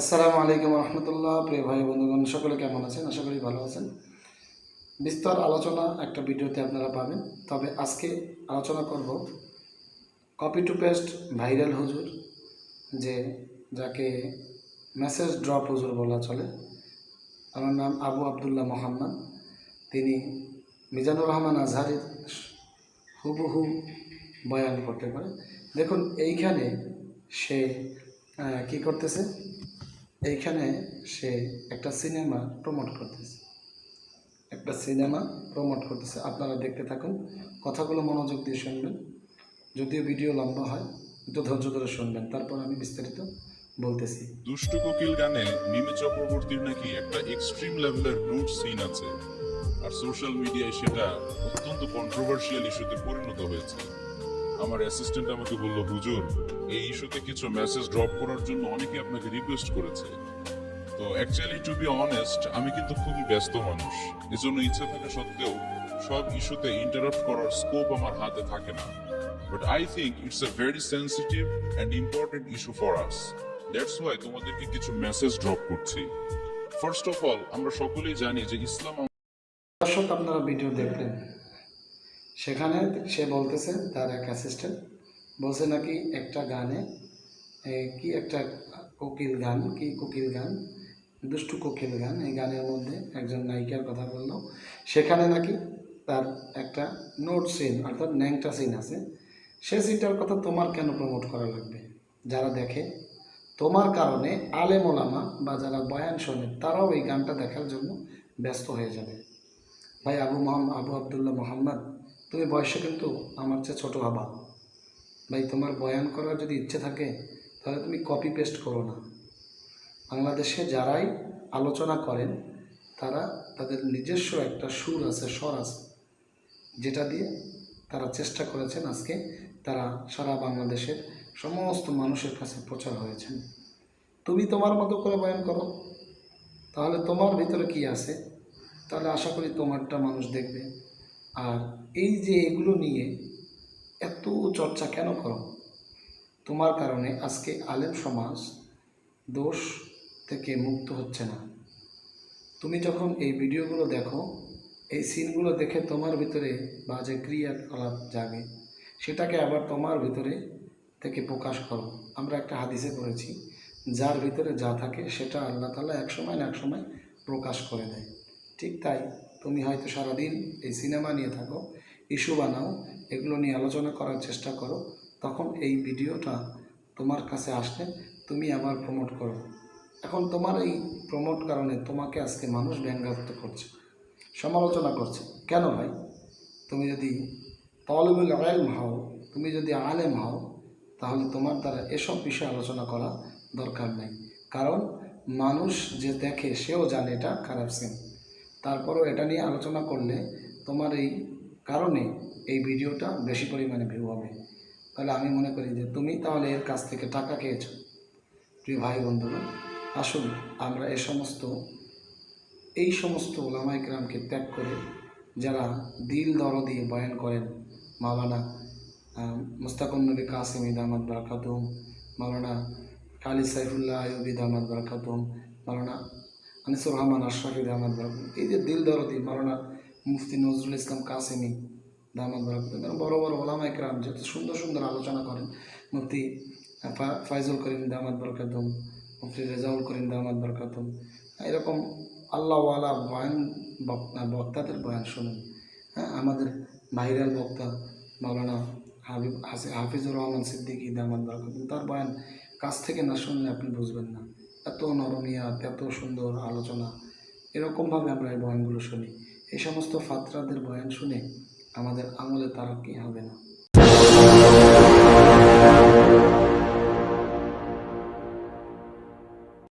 আসসালামু আলাইকুম রহমতুল্লাহ, প্রিয় ভাই বন্ধুগণ, সকলে কেমন আছেন? আশা করি ভালো আছেন। বিস্তর আলোচনা একটা ভিডিওতে আপনারা পাবেন। তবে আজকে আলোচনা করব কপি টু পেস্ট ভাইরাল হুজুর, যে যাকে মেসেজ ড্রপ হুজুর বলা চলে। আমার নাম আবু আবদুল্লাহ মোহাম্মদ। তিনি মিজানুর রহমান আজহারের হুবহু বয়ান করতে পারে দেখুন, এইখানে সে কি করতেছে? এইখানে সে একটা সিনেমা প্রমোট করতেছে। একটা সিনেমা প্রমোট করতেছে। আপনারা দেখতে থাকুন। কথাগুলো মনোযোগ দিয়ে শুনবেন। যদিও ভিডিও লম্বা হয় একটু ধৈর্য ধরে শুনবেন। তারপর আমি বিস্তারিত বলতেছি। দুষ্টু কোকিল গানে মিমি চক্রবর্তীর নাকি একটা এক্সট্রিম লেভেলের রুট সিন আছে। আর সোশ্যাল মিডিয়ায় সেটা অত্যন্ত কন্ট্রোভার্সিয়াল ইস্যুতে পরিণত হয়েছে। আমার অ্যাসিস্ট্যান্ট আমাকে বলল, হুজুর, এই ইস্যুতে কিছু মেসেজ ড্রপ করার জন্য অনেকে আপনাকে রিকোয়েস্ট করেছে। তো অ্যাকচুয়ালি টু বি অনেস্ট আমি কিন্তু খুবই ব্যস্ত মানুষ। এজন্য ইচ্ছা থাকা সত্ত্বেও সব ইস্যুতে ইন্টারাপ্ট করার স্কোপ আমার হাতে থাকে না। But I think it's a very sensitive and important issue for us that's why তোমাদেরকে কিছু মেসেজ ড্রপ করছি। ফার্স্ট অফ অল আমরা সকলেই জানি যে ইসলাম দর্শক, আপনারা ভিডিও দেখলেন। সেখানে সে বলতেছে, তার এক অ্যাসিস্ট্যান্ট বলছে নাকি একটা গানে কি একটা কোকিল গান, কি কোকিল গান, দুষ্টু কোকিল গান, এই গানের মধ্যে একজন নায়িকার কথা বলল। সেখানে নাকি তার একটা নোট সিন অর্থাৎ ন্যাংটা সিন আছে। সে সিনটার কথা তোমার কেন প্রমোট করা লাগবে? যারা দেখে, তোমার কারণে আলেম ওলামা বা যারা বয়ান শোনে, তারাও এই গানটা দেখার জন্য ব্যস্ত হয়ে যাবে। ভাই আবু মোহাম্মদ আবু আবদুল্লাহ মোহাম্মদ তুমি বয়সে কিন্তু আমার চেয়ে ছোটো হবা। ভাই, তোমার বয়ান করার যদি ইচ্ছে থাকে, তাহলে তুমি কপি পেস্ট করো না। বাংলাদেশে যারাই আলোচনা করেন, তারা তাদের নিজস্ব একটা সুর আছে, স্বর আছে, যেটা দিয়ে তারা চেষ্টা করেছেন আজকে তারা সারা বাংলাদেশের সমস্ত মানুষের কাছে প্রচার হয়েছেন। তুমি তোমার মতো করে বয়ান করো। তাহলে তোমার ভিতরে কি আছে? তাহলে আশা করি তোমারটা মানুষ দেখবে। আর এই যে এগুলো নিয়ে এত চর্চা কেন করো? তোমার কারণে আজকে আলেম সমাজ দোষ থেকে মুক্ত হচ্ছে না। তুমি যখন এই ভিডিওগুলো দেখো, এই সিনগুলো দেখে তোমার ভিতরে বা বাজে ক্রিয়াকলাপ জাগে। সেটাকে আবার তোমার ভিতরে থেকে প্রকাশ করো। আমরা একটা হাদিসে পড়েছি, যার ভিতরে যা থাকে সেটা আল্লাহ তালা এক সময় না এক সময় প্রকাশ করে দেয়। ঠিক তাই তুমি হয়তো সারাদিন এই সিনেমা নিয়ে থাকো, ইস্যু বানাও, এগুলো নিয়ে আলোচনা করার চেষ্টা করো, তখন এই ভিডিওটা তোমার কাছে আসলে তুমি আবার প্রমোট করো। এখন তোমার এই প্রমোট কারণে তোমাকে আজকে মানুষ ব্যঙ্গাত্ম করছে, সমালোচনা করছে। কেন ভাই? তুমি যদি তলবুল আলেম হও, তুমি যদি আলেম হও, তাহলে তোমার দ্বারা এসব বিষয়ে আলোচনা করা দরকার নেই। কারণ মানুষ যে দেখে সেও জানে এটা খারাপ সিন। তারপরও এটা নিয়ে আলোচনা করলে তোমার এই কারণে এই ভিডিওটা বেশি পরিমাণে ভিউ হবে। তাহলে আমি মনে করি যে তুমি তাহলে এর কাছ থেকে টাকা খেয়েছো। প্রিয় ভাই বন্ধুগণ আসুন আমরা এ সমস্ত এই সমস্ত ওলামাইকরামকে ত্যাগ করে যারা দিল দর দিয়ে বয়ান করেন মাওলানা আহ, মুস্তাকুম নবী কাসিম ইদামাদ বারাকাতুম মাওলানা খালিদ সাইফুল্লাহ আয়ুব ইদামাদ বারাকাতুম মাওলানা আনিসুর রহমান আশরাফ ইদামাদ বারাকাতুম এই যে দিল দরদি, মাওলানা মুফতি নজরুল ইসলাম কাসেমি দামাদ বারাকাতুম এরা বড় বড় ওলামা একরাম যত সুন্দর সুন্দর আলোচনা করেন। মুফতি ফাইজুল করিম দামাদ বারাকাতুম, মুফতি রেজাউল করিম দামাদ বারাকাতুম। এরকম আল্লাহওয়ালা বয়ান বক্তা- বক্তাদের বয়ান শুনুন। হ্যাঁ আমাদের ভাইরাল বক্তা মাওলানা হাবিব হাফিজুর রহমান সিদ্দিকী দামাদ বারাকাতুম, তার বয়ান কাছ থেকে না শুনলে আপনি বুঝবেন না। এত নরমিয়াত এত সুন্দর আলোচনা। এরকমভাবে আমরা এই বয়ানগুলো শুনি। এই সমস্ত ফাতরাদের বয়ান শুনে আমাদের আমলে তারা কি হবে না?